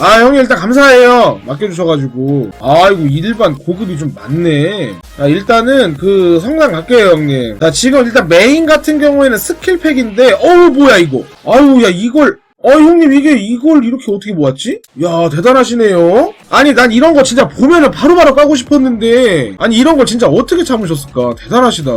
아 형님 일단 감사해요. 맡겨주셔가지고. 아이고 일반 고급이 좀 많네. 자 일단은 그 성당 갈게요 형님. 자 지금 일단 메인 같은 경우에는 스킬팩인데 어우 뭐야 이거. 아유 야 이걸. 어 형님 이게 이걸 이렇게 어떻게 모았지? 야 대단하시네요. 아니 난 이런 거 진짜 보면은 바로 바로 까고 싶었는데. 아니 이런 걸 진짜 어떻게 참으셨을까? 대단하시다.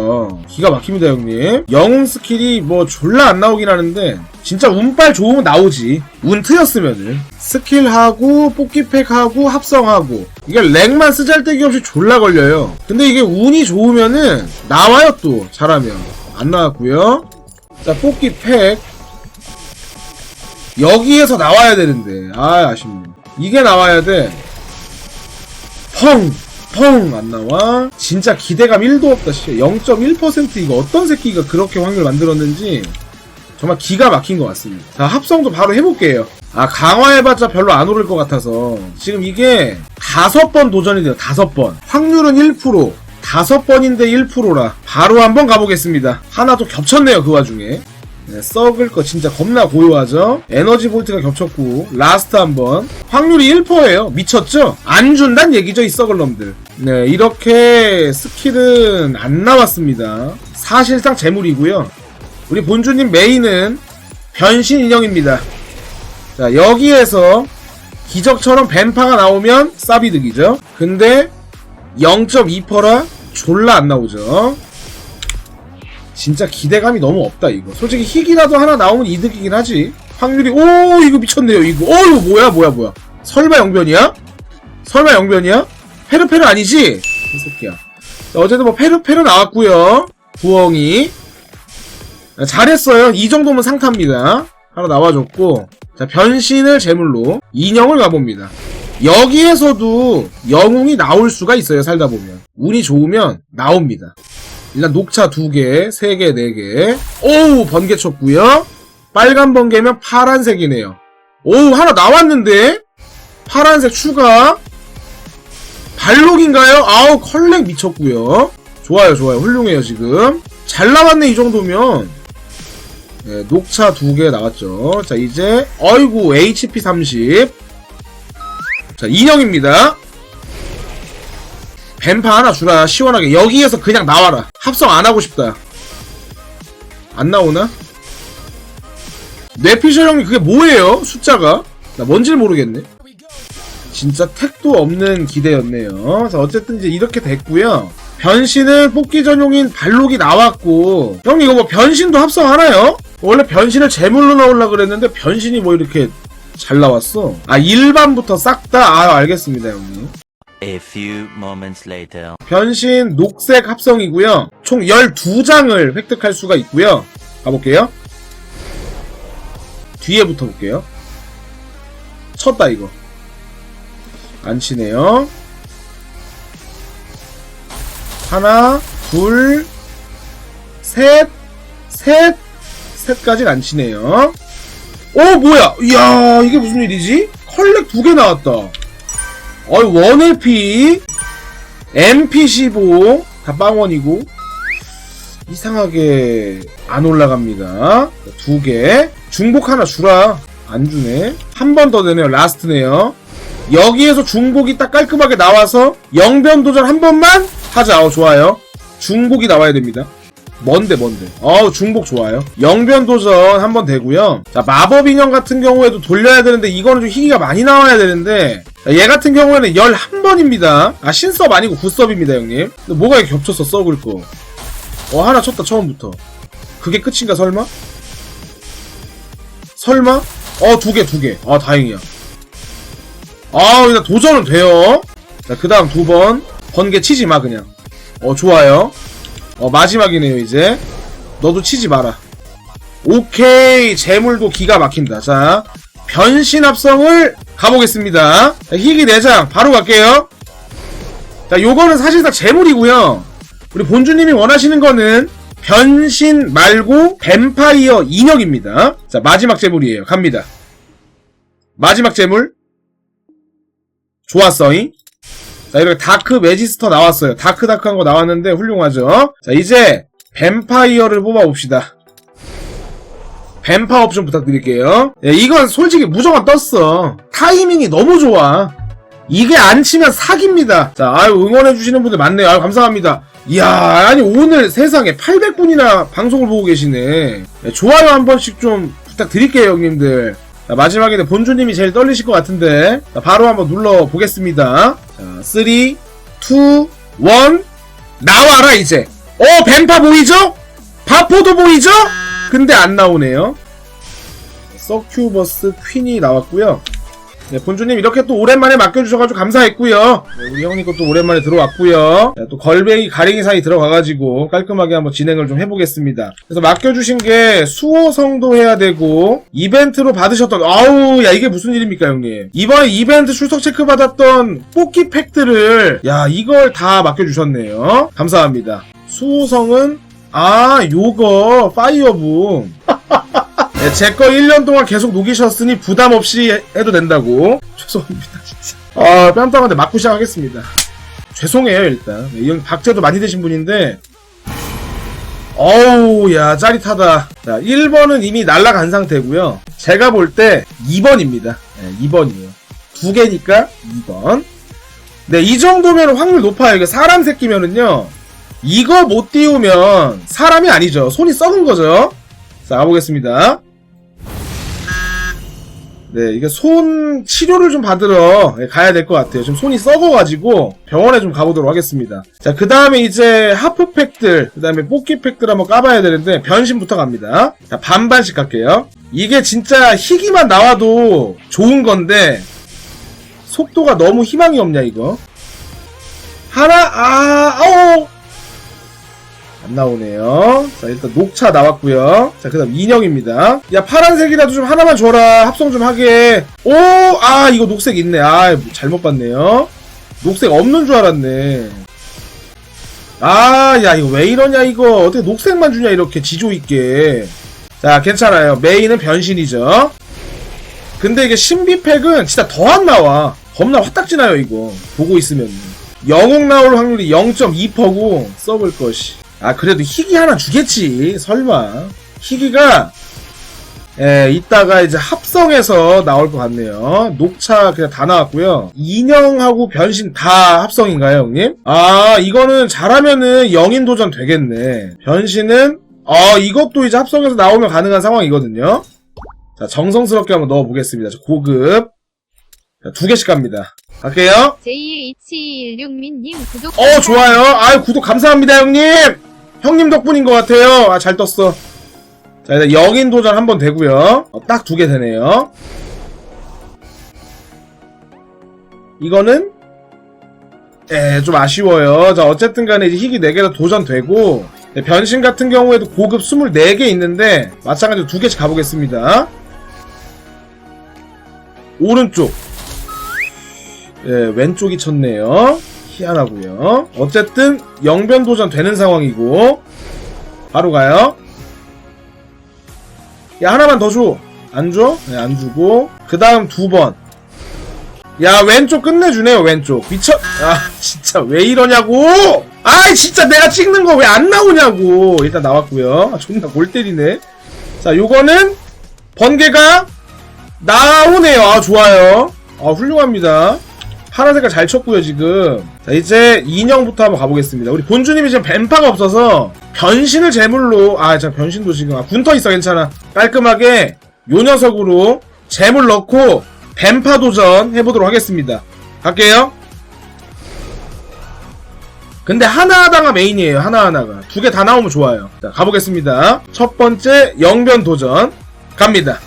기가 막힙니다 형님. 영웅 스킬이 뭐 졸라 안 나오긴 하는데 진짜 운빨 좋으면 나오지. 운 트였으면은 스킬하고 뽑기팩하고 합성하고. 이게 렉만 쓰잘데기 없이 졸라 걸려요. 근데 이게 운이 좋으면은 나와요 또. 잘하면. 안 나왔고요. 자 뽑기팩. 여기에서 나와야 되는데. 아 아쉽네. 이게 나와야 돼. 펑! 펑! 안 나와. 진짜 기대감 1도 없다 씨. 0.1% 이거 어떤 새끼가 그렇게 확률 만들었는지 정말 기가 막힌 것 같습니다 자 합성도 바로 해볼게요 아 강화해봤자 별로 안 오를 것 같아서 지금 이게 다섯 번 도전이 돼요 다섯 번 확률은 1% 다섯 번인데 1%라 바로 한번 가보겠습니다 하나 또 겹쳤네요 그 와중에 네, 썩을 거 진짜 겁나 고요하죠? 에너지 볼트가 겹쳤고, 라스트 한 번. 확률이 1%예요. 미쳤죠? 안 준단 얘기죠, 이 썩을 놈들. 네, 이렇게 스킬은 안 나왔습니다. 사실상 재물이고요. 우리 본주님 메인은 변신 인형입니다. 자, 여기에서 기적처럼 벤파가 나오면 싸비득이죠. 근데 0.2%라 졸라 안 나오죠. 진짜 기대감이 너무 없다 이거 솔직히 희귀라도 하나 나오면 이득이긴 하지 확률이 오 이거 미쳤네요 이거 오 이거 뭐야 뭐야 뭐야 설마 영변이야? 설마 영변이야? 페르페르 아니지? 이 새끼야 자, 어쨌든 뭐 페르페르 나왔고요 부엉이 아, 잘했어요 이 정도면 상타입니다 하나 나와줬고 자 변신을 제물로 인형을 가봅니다 여기에서도 영웅이 나올 수가 있어요 살다 보면 운이 좋으면 나옵니다 일단 녹차 두 개, 세 개, 네 개. 오우, 번개 쳤고요. 빨간 번개면 파란색이네요. 오우, 하나 나왔는데? 파란색 추가. 발록인가요? 아우, 컬렉 미쳤고요. 좋아요, 좋아요. 훌륭해요, 지금. 잘 나왔네, 이 정도면. 네, 녹차 두 개 나왔죠. 자, 이제, 어이구, HP 30. 자, 인형입니다. 뱀파 하나 주라 시원하게 여기에서 그냥 나와라 합성 안 하고 싶다 안 나오나? 뇌피셜 형님 그게 뭐예요 숫자가 나 뭔지를 모르겠네 진짜 택도 없는 기대였네요 자 어쨌든 이제 이렇게 됐고요 변신은 뽑기 전용인 발록이 나왔고 형님 이거 뭐 변신도 합성하나요? 원래 변신을 제물로 넣으려고 그랬는데 변신이 뭐 이렇게 잘 나왔어 아 일반부터 싹 다 아 알겠습니다 형님 A few moments later. 변신 녹색 합성이고요. 총 12장을 획득할 수가 있고요. 가볼게요. 뒤에부터 볼게요. 쳤다 이거. 안 치네요. 하나, 둘, 셋, 셋, 셋까지는 안 치네요. 어 뭐야? 이야 이게 무슨 일이지? 컬렉 두 개 나왔다. 어이, 1LP, MP15, 다 빵원이고, 이상하게 안 올라갑니다. 두 개. 중복 하나 주라. 안 주네. 한 번 더 되네요. 라스트네요. 여기에서 중복이 딱 깔끔하게 나와서 영변 도전 한 번만 하자. 어, 좋아요. 중복이 나와야 됩니다. 뭔데 뭔데? 어우 중복 좋아요. 영변 도전 한번 되고요. 자 마법 인형 같은 경우에도 돌려야 되는데 이거는 좀 희귀가 많이 나와야 되는데 자, 얘 같은 경우에는 11번입니다. 아 신섭 아니고 굿섭입니다 형님. 뭐가 이렇게 겹쳤어 썩을 거어 하나 쳤다 처음부터. 그게 끝인가 설마? 설마? 어 두 개 두개아 다행이야. 아 일단 도전은 돼요. 자그 다음 두 번. 번개 치지 마 그냥. 어 좋아요 어 마지막이네요 이제. 너도 치지 마라. 오케이. 재물도 기가 막힌다. 자 변신 합성을 가보겠습니다. 자, 희귀 내장. 바로 갈게요. 자 요거는 사실상 재물이고요. 우리 본주님이 원하시는 거는 변신 말고 뱀파이어 인형입니다. 자 마지막 재물이에요. 갑니다. 마지막 재물. 좋았어잉 자, 이렇게 다크 매지스터 나왔어요. 다크 다크한 거 나왔는데 훌륭하죠? 자, 이제 뱀파이어를 뽑아봅시다. 뱀파 옵션 부탁드릴게요. 예, 이건 솔직히 무조건 떴어. 타이밍이 너무 좋아. 이게 안 치면 사기입니다. 자, 아유, 응원해주시는 분들 많네요. 아유, 감사합니다. 이야, 아니, 오늘 세상에 800분이나 방송을 보고 계시네. 예, 좋아요 한 번씩 좀 부탁드릴게요, 형님들. 자, 마지막에는 본주님이 제일 떨리실 것 같은데. 자, 바로 한번 눌러보겠습니다. 자, 3, 2, 1, 나와라, 이제. 어, 뱀파 보이죠? 바포도 보이죠? 근데 안 나오네요. 서큐버스 퀸이 나왔고요. 네, 본주님 이렇게 또 오랜만에 맡겨주셔가지고 감사했고요. 네, 우리 형님 것도 오랜만에 들어왔고요. 네, 또 걸뱅이 가랭이 사이 들어가가지고 깔끔하게 한번 진행을 좀 해보겠습니다. 그래서 맡겨주신 게 수호성도 해야 되고 이벤트로 받으셨던 아우 야 이게 무슨 일입니까 형님? 이번에 이벤트 출석 체크 받았던 뽑기 팩트를 야 이걸 다 맡겨주셨네요. 감사합니다. 수호성은 아 요거 파이어붐 네, 제거 1년 동안 계속 녹이셨으니 부담 없이 해- 해도 된다고. 죄송합니다, 진짜. 아, 뺨땅한테 맞고 시작하겠습니다. 죄송해요, 일단. 네, 이형 박제도 많이 되신 분인데. 어우, 야, 짜릿하다. 자, 1번은 이미 날라간 상태고요 제가 볼 때 2번입니다. 네, 2번이에요. 두 개니까 2번. 네, 이 정도면 확률 높아요. 이게 사람 새끼면은요. 이거 못 띄우면 사람이 아니죠. 손이 썩은 거죠. 자, 가보겠습니다. 네, 이게 손 치료를 좀 받으러 예, 가야 될 것 같아요. 지금 손이 썩어가지고 병원에 좀 가보도록 하겠습니다. 자, 그 다음에 이제 하프팩들, 그 다음에 뽑기팩들 한번 까봐야 되는데 변신부터 갑니다. 자, 반반씩 갈게요. 이게 진짜 희귀만 나와도 좋은 건데 속도가 너무 희망이 없냐, 이거. 하나, 아, 아오! 안 나오네요. 자, 일단 녹차 나왔고요. 자, 그 다음 인형입니다. 야, 파란색이라도 좀 하나만 줘라. 합성 좀 하게. 오! 아, 이거 녹색 있네. 아, 잘못 봤네요. 녹색 없는 줄 알았네. 아, 야, 이거 왜 이러냐, 이거. 어떻게 녹색만 주냐, 이렇게 지조 있게. 자, 괜찮아요. 메인은 변신이죠. 근데 이게 신비팩은 진짜 더 안 나와. 겁나 화딱지 나요, 이거. 보고 있으면. 영웅 나올 확률이 0.2%고, 써볼 것이. 아, 그래도 희귀 하나 주겠지. 설마. 희귀가, 예, 이따가 이제 합성해서 나올 것 같네요. 녹차 그냥 다 나왔고요. 인형하고 변신 다 합성인가요, 형님? 아, 이거는 잘하면은 영인 도전 되겠네. 변신은, 아, 이것도 이제 합성해서 나오면 가능한 상황이거든요. 자, 정성스럽게 한번 넣어보겠습니다. 저 고급. 자, 두 개씩 갑니다. 갈게요. JH1216민님 구독 어, 좋아요. 아유, 구독 감사합니다, 형님! 형님 덕분인 것 같아요. 아, 잘 떴어. 자, 일단 영인 도전 한번 되고요 어, 딱두 개 되네요. 이거는, 에, 좀 아쉬워요. 자, 어쨌든 간에 이제 희귀 4개가 도전되고, 네, 변신 같은 경우에도 고급 24개 있는데, 마찬가지로 두 개씩 가보겠습니다. 오른쪽. 예, 왼쪽이 쳤네요. 희한하고요. 어쨌든 영변 도전 되는 상황이고. 바로 가요. 야 하나만 더 줘. 안 줘? 네, 안 주고. 그 다음 두 번. 야 왼쪽 끝내주네요 왼쪽. 미쳐. 아 진짜 왜 이러냐고! 아이 진짜 내가 찍는 거 왜 안 나오냐고. 일단 나왔고요. 아, 존나 골 때리네. 자 요거는 번개가 나오네요. 아 좋아요. 아 훌륭합니다 파란 색깔 잘 쳤고요 지금. 자 이제 인형부터 한번 가보겠습니다. 우리 본주님이 지금 뱀파가 없어서 변신을 제물로 아 자 변신도 지금 아 군터 있어 괜찮아. 깔끔하게 요 녀석으로 재물 넣고 뱀파 도전 해보도록 하겠습니다. 갈게요. 근데 하나하나가 메인이에요 하나하나가. 두 개 다 나오면 좋아요. 자 가보겠습니다. 첫 번째 영변 도전 갑니다.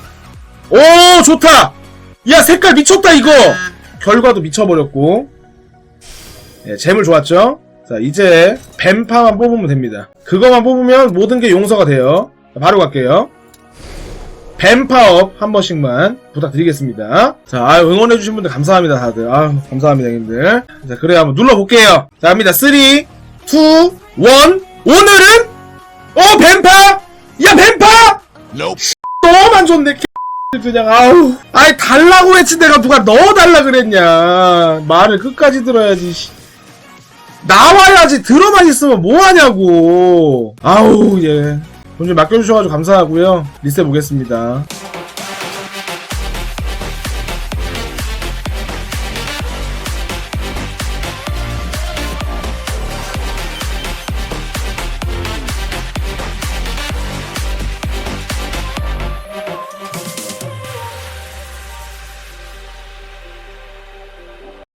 오 좋다! 야 색깔 미쳤다 이거 결과도 미쳐버렸고. 예, 재물 좋았죠? 자 이제 뱀파만 뽑으면 됩니다. 그거만 뽑으면 모든 게 용서가 돼요. 자, 바로 갈게요. 뱀파업 한 번씩만 부탁드리겠습니다. 자 아유, 응원해주신 분들 감사합니다 다들. 아 감사합니다 형님들. 자 그래 한번 눌러볼게요. 자 갑니다. 3 2 1 오늘은? 어 뱀파? 야 뱀파? 너무 안 좋네 그냥 아우. 아이 달라고 했지 내가 누가 넣어달라 그랬냐. 말을 끝까지 들어야지 씨. 나와야지 들어만 있으면 뭐하냐고. 아우 예. 돈좀 맡겨주셔가지고 감사하고요. 리셋 보겠습니다